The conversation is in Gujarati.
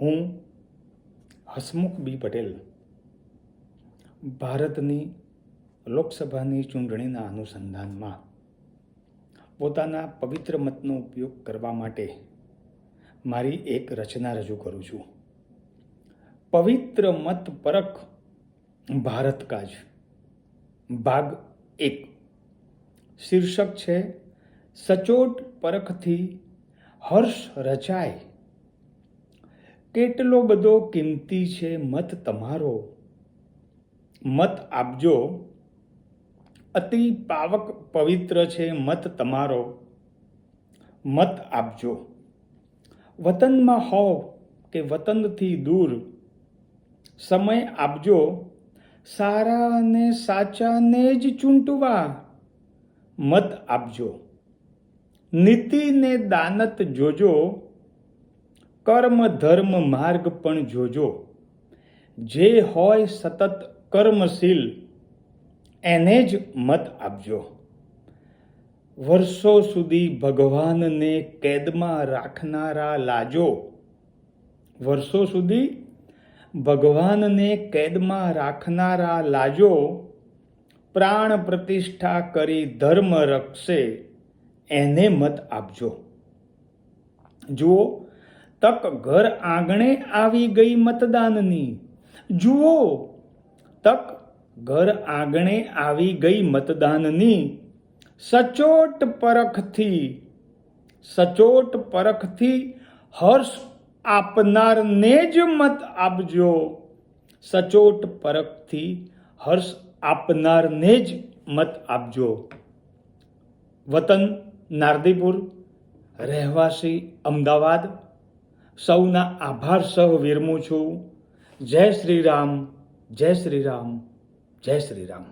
હું હસમુખ બી પટેલ ભારતની લોકસભાની ચૂંટણીના અનુસંધાનમાં પોતાના પવિત્ર મતનો ઉપયોગ કરવા માટે મારી એક રચના રજૂ કરું છું. પવિત્ર મત પરખ ભારત કાજ ભાગ એક. શીર્ષક છે, સચોટ પરખથી હર્ષ રચાય. કેટલો બધો કિંમતી છે મત તમારો? મત આપજો. અતિ પાવક પવિત્ર છે મત તમારો. મત આપજો. વતનમાં હોવ કે વતનથી દૂર, સમય આપજો. સારા અને સાચાને જ ચૂંટવા મત આપજો. નીતિને દાનત જોજો. કર્મ, ધર્મ, માર્ગ પણ જોજો. જે હોય સતત કર્મશીલ, એને જ મત આપજો. વર્ષો સુધી ભગવાનને કેદમાં રાખનારા લાજો. વર્ષો સુધી ભગવાનને કેદમાં રાખનારા લાજો. પ્રાણ પ્રતિષ્ઠા કરી ધર્મ રક્ષે, એને મત આપજો. જુઓ તક ઘર આંગણે આવી ગઈ મતદાનની. જુઓ, તક ઘર આંગણે આવી ગઈ મતદાનની. સચોટ પરખથી સચોટ પરખથી હર્ષ આપનારને જ મત આપજો. સચોટ પરખથી હર્ષ આપનારને જ મત આપજો. વતન, નારદીપુર, રહેવાસી, અમદાવાદ. સૌના આભાર સહ વિરમું છું. જય શ્રી રામ જય શ્રી રામ જય શ્રી રામ.